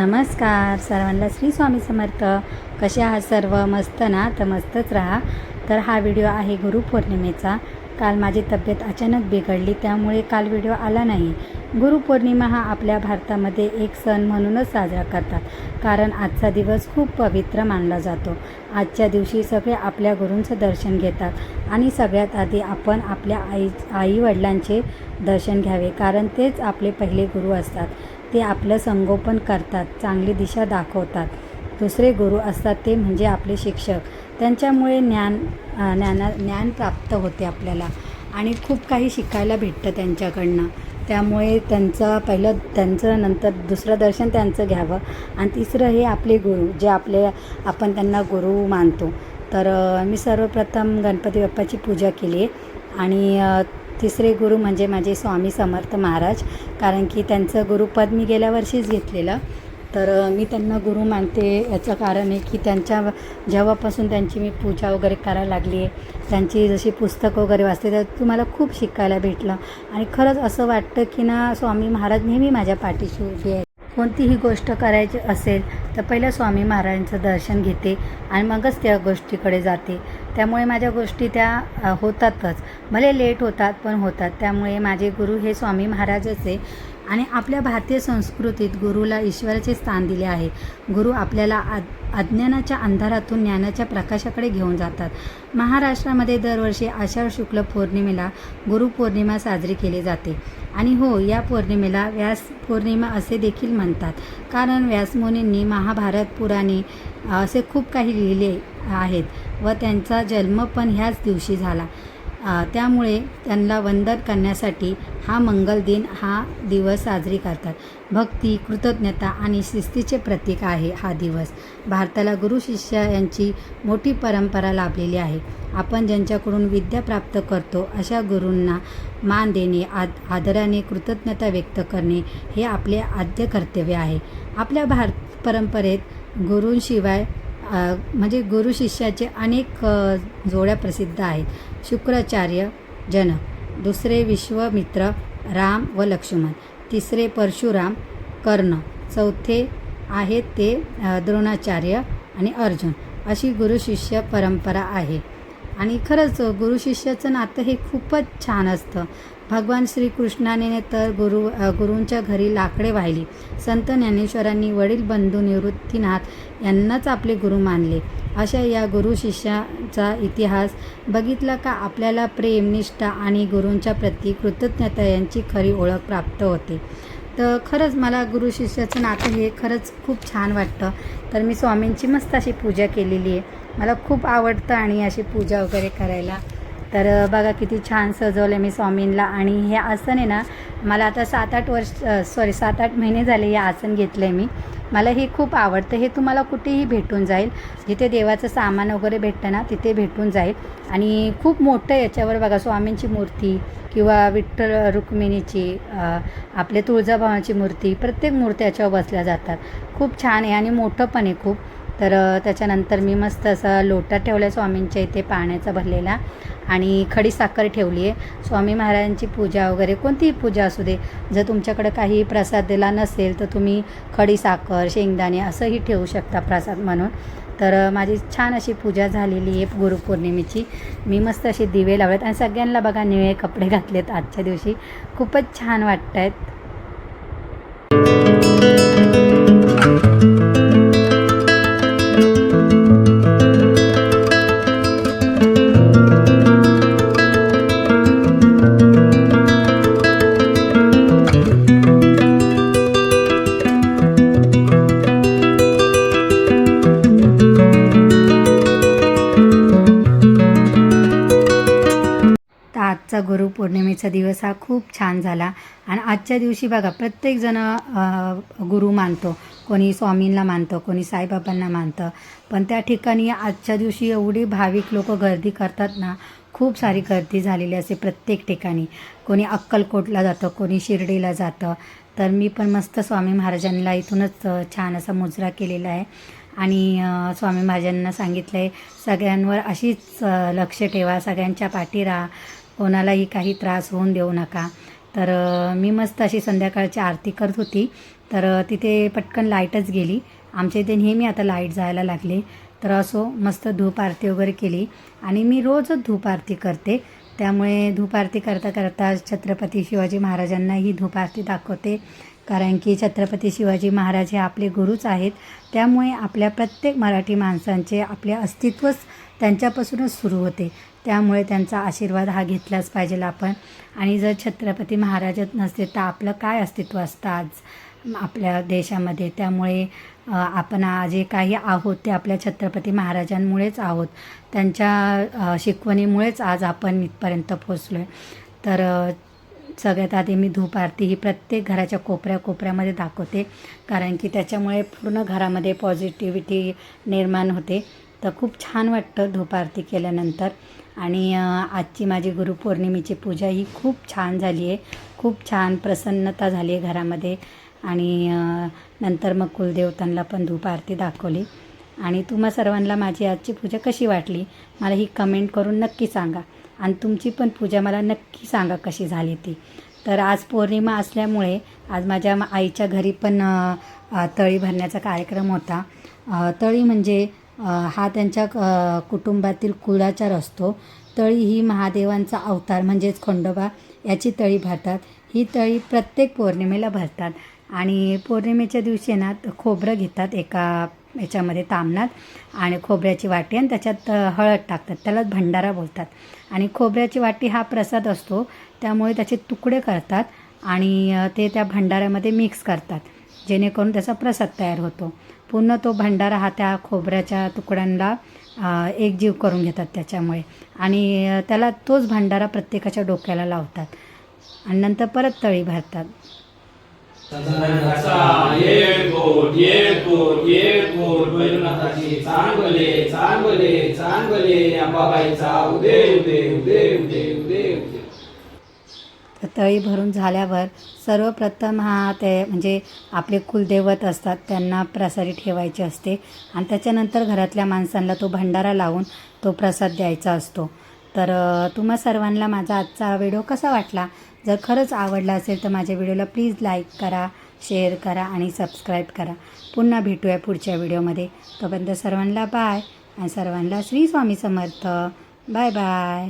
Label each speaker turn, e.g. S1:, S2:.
S1: नमस्कार. सर्वांना श्री स्वामी समर्थ. कसे आहात सर्व? मस्त ना? तर मस्तच राहा. तर हा व्हिडिओ आहे गुरुपौर्णिमेचा. काल माझी तब्येत अचानक बिघडली त्यामुळे काल व्हिडिओ आला नाही. गुरुपौर्णिमा हा आपल्या भारतामध्ये एक सण म्हणूनच साजरा करतात. कारण आजचा दिवस खूप पवित्र मानला जातो. आजच्या दिवशी सगळे आपल्या गुरूंचं दर्शन घेतात आणि सगळ्यात आधी आपण आपल्या आई आईवडिलांचे दर्शन घ्यावे कारण तेच आपले पहिले गुरु असतात. ते आपलं संगोपन करतात चांगली दिशा दाखवतात. दुसरे गुरु असतात ते म्हणजे आपले शिक्षक. त्यांच्यामुळे ज्ञान ज्ञाना ज्ञान प्राप्त होते आपल्याला. आणि खूप काही शिकायला भेटतं त्यांच्याकडनं. त्यामुळे त्यांचं पहिलं त्यांचं नंतर दुसरं दर्शन त्यांचं घ्यावं. आणि तिसरं हे आपले गुरु जे आपले आपण त्यांना गुरु मानतो. तर मी सर्वप्रथम गणपती बाप्पाची पूजा केली. आहे आणि तिसरे गुरु म्हणजे माझे स्वामी समर्थ महाराज. कारण की त्यांचं गुरुपद मी गेल्या वर्षीच घेतलेलं. तर मी त्यांना गुरु मानते. याचं कारण आहे की त्यांच्या जेव्हापासून त्यांची मी पूजा वगैरे करायला लागली आहे त्यांची जशी पुस्तकं वगैरे वाचते तर तुम्हाला खूप शिकायला भेटलं. आणि खरंच असं वाटतं की ना स्वामी महाराज नेहमी माझ्या पाठीशी उभी आहेत. कोणतीही गोष्ट करायची असेल तर पहिलं स्वामी महाराजांचं दर्शन घेते आणि मगच त्या गोष्टीकडे जाते. त्यामुळे माझ्या गोष्टी त्या होतातच. भले लेट होतात पण होतात. त्यामुळे माझे गुरु हे स्वामी महाराजच आहे आणि आपल्या भारतीय संस्कृतीत गुरुला ईश्वराचे स्थान दिले आहे. गुरु आपल्याला आ अज्ञानाच्या अंधारातून ज्ञानाच्या प्रकाशाकडे घेऊन जातात. महाराष्ट्रामध्ये दरवर्षी आषाढ शुक्ल पौर्णिमेला गुरुपौर्णिमा साजरी केली जाते. आणि हो या पौर्णिमेला व्यास पौर्णिमा असे देखील म्हणतात. कारण व्यासमुनींनी महाभारत पुराणे असे खूप काही लिहिले आहेत व त्यांचा जन्म पण ह्याच दिवशी झाला. त्यामुळे त्यांना वंदन करण्यासाठी हा मंगल दिन हा दिवस साजरी करतात. भक्ती कृतज्ञता आणि शिस्तीचे प्रतीक आहे हा दिवस. भारताला गुरु शिष्य यांची मोठी परंपरा लाभलेली आहे. आपण ज्यांच्याकडून विद्या प्राप्त करतो अशा गुरूंना मान देणे आद आदराने कृतज्ञता व्यक्त करणे हे आपले आद्य कर्तव्य आहे. आपल्या भारत परंपरेत गुरूंशिवाय म्हणजे गुरु शिष्याचे अनेक जोड्या प्रसिद्ध आहेत. शुक्राचार्य जन. दुसरे विश्वमित्र राम व लक्ष्मण. तिसरे परशुराम कर्ण. चौथे आहेत ते द्रोणाचार्य आणि अर्जुन. अशी गुरु शिष्य परंपरा आहे. आणि खरंच गुरु शिष्याचं नातं हे खूपच छान असतं. भगवान श्रीकृष्णाने तर गुरु गुरूंच्या घरी लाकडे वाहिली. संत ज्ञानेश्वरांनी वडील बंधू निवृत्तीनाथ यांनाच आपले गुरु मानले. अशा या गुरु शिष्याचा इतिहास बघितला का आपल्याला प्रेम निष्ठा आणि गुरूंच्या प्रती कृतज्ञता यांची खरी ओळख प्राप्त होते. तर खरंच मला गुरु शिष्याचं नातं हे खरंच खूप छान वाटतं. तर मी स्वामींची मस्त अशी पूजा केलेली आहे. मला खूप आवडतं आणि अशी पूजा वगैरे करायला. तर बघा किती छान सजवलं मी स्वामींना आणि हे आसन आहे ना मला आता सात आठ वर्ष सॉरी सात आठ महिने झाले हे आसन घेतलं आहे मी. मला हे खूप आवडतं. हे तुम्हाला कुठेही भेटून जाईल. जिथे देवाचं सामान वगैरे भेटतं ना तिथे भेटून जाईल. आणि खूप मोठं याच्यावर बघा स्वामींची मूर्ती किंवा विठ्ठल रुक्मिणीची आपले तुळजाभवाची मूर्ती प्रत्येक मूर्त्या याच्यावर बसल्या जातात. खूप छान आहे आणि मोठं पण आहे खूप. तर त्याच्यानंतर मी मस्त असा लोटा ठेवला स्वामींच्या इथे पाण्याचा भरलेला आणि खडी साखर ठेवली आहे स्वामी महाराजांची पूजा वगैरे कोणतीही पूजा असू दे जर तुमच्याकडे काही प्रसाद दिला नसेल तर तुम्ही खडी साखर शेंगदाणे असंही ठेवू शकता प्रसाद म्हणून. तर माझी छान अशी पूजा झालेली आहे गुरुपौर्णिमेची. मी मस्त असे दिवे लावलेत आणि सगळ्यांना बघा निळे कपडे घातलेत आजच्या दिवशी. खूपच छान वाटत आहेत आजचा गुरुपौर्णिमेचा दिवस हा खूप छान झाला. आणि आजच्या दिवशी बघा प्रत्येकजण गुरु मानतो. कोणी स्वामींना मानतं कोणी साईबाबांना मानतं. पण त्या ठिकाणी आजच्या दिवशी एवढी भाविक लोक गर्दी करतात ना खूप सारी गर्दी झालेली असते प्रत्येक ठिकाणी. कोणी अक्कलकोटला जातं कोणी शिर्डीला जातं. तर मी पण मस्त स्वामी महाराजांना इथूनच छान असा मुजरा केलेला आहे. आणि स्वामी महाराजांना सांगितलं आहे सगळ्यांवर अशीच लक्ष ठेवा सगळ्यांच्या पाठी राहा. कोणालाही काही त्रास होऊन देऊ नका. तर मी मस्त अशी संध्याकाळची आरती करत होती. तर तिथे पटकन लाईटच गेली. आमच्या इथे नेहमी आता लाइट जायला लागली. तर असो मस्त धूप आरती वगैरे केली. आणि मी रोजच धूप आरती करते. त्यामुळे धूप आरती करता करता छत्रपती शिवाजी महाराजांना ही धूप आरती दाखवते. कारण की छत्रपती शिवाजी महाराज हे आपले गुरुच आहेत. त्यामुळे आपल्या प्रत्येक मराठी माणसांचे आपले अस्तित्वच त्यांच्यापासूनच सुरू होते. त्यामुळे त्यांचा आशीर्वाद हा घेतलाच पाहिजे आपण. आणि जर छत्रपती महाराजच नसते तर आपलं काय अस्तित्व असतं आज आपल्या देशामध्ये? त्यामुळे आपण जे काही आहोत ते आपल्या छत्रपती महाराजांमुळेच आहोत. त्यांच्या शिकवणीमुळेच आज आपण इथपर्यंत पोचलो आहे तर सगळ्यात आधी मी धूप आरती ही प्रत्येक घराच्या कोपऱ्या कोपऱ्यामध्ये दाखवते. कारण की त्याच्यामुळे पूर्ण घरामध्ये पॉझिटिव्हिटी निर्माण होते. तर खूप छान वाटतं धूप आरती केल्यानंतर. आणि आजची माझी गुरुपौर्णिमेची पूजा ही खूप छान झाली आहे. खूप छान प्रसन्नता झाली आहे घरामध्ये. आणि नंतर मग कुलदेवतांना पण धूप आरती दाखवली. आणि तुम्हा सर्वांना माझी आजची पूजा कशी वाटली मला ही कमेंट करून नक्की सांगा. आणि तुमची पण पूजा मला नक्की सांगा कशी झाली ती. तर आज पौर्णिमा असल्यामुळे आज माझ्या आईच्या घरी पण तळी भरण्याचा कार्यक्रम होता. तळी म्हणजे हा त्यांच्या कुटुंबातील कुळाचार असतो. तळी ही महादेवांचा अवतार म्हणजेच खंडोबा याची तळी भरतात. ही तळी प्रत्येक पौर्णिमेला भरतात आणि पौर्णिमेच्या दिवशी ना खोबरं घेतात एका याच्यामध्ये तामणात आणि खोबऱ्याची वाटी आणि त्याच्यात हळद टाकतात. त्यालाच भंडारा बोलतात. आणि खोबऱ्याची वाटी हा प्रसाद असतो. त्यामुळे त्याचे तुकडे करतात आणि ते त्या भंडाऱ्यामध्ये मिक्स करतात. जेणेकरून त्याचा प्रसाद तयार होतो. पूर्ण तो भंडारा हा त्या खोबऱ्याच्या तुकड्यांना एकजीव करून घेतात त्याच्यामुळे. आणि त्याला तोच भंडारा प्रत्येकाच्या डोक्याला लावतात. आणि नंतर परत तळी भरतात.
S2: एक एक एक बैलनाथाची चांगले चांगले चांगले अंबाबाईचा उदे उदे उदे उदे उदे उदे
S1: तर तळी भरून झाल्यावर सर्वप्रथम हा ते म्हणजे आपले कुलदैवत असतात त्यांना प्रसारी ठेवायचे असते. आणि त्याच्यानंतर घरातल्या माणसांना तो भंडारा लावून तो प्रसाद द्यायचा असतो. तर तुम्हा सर्वांना माझा आजचा व्हिडिओ कसा वाटला? जर खरंच आवडला असेल तर माझ्या व्हिडिओला प्लीज लाईक करा शेअर करा आणि सबस्क्राईब करा. पुन्हा भेटूया पुढच्या व्हिडिओमध्ये. तोपर्यंत सर्वांना बाय आणि सर्वांना श्री स्वामी समर्थ. Bye bye.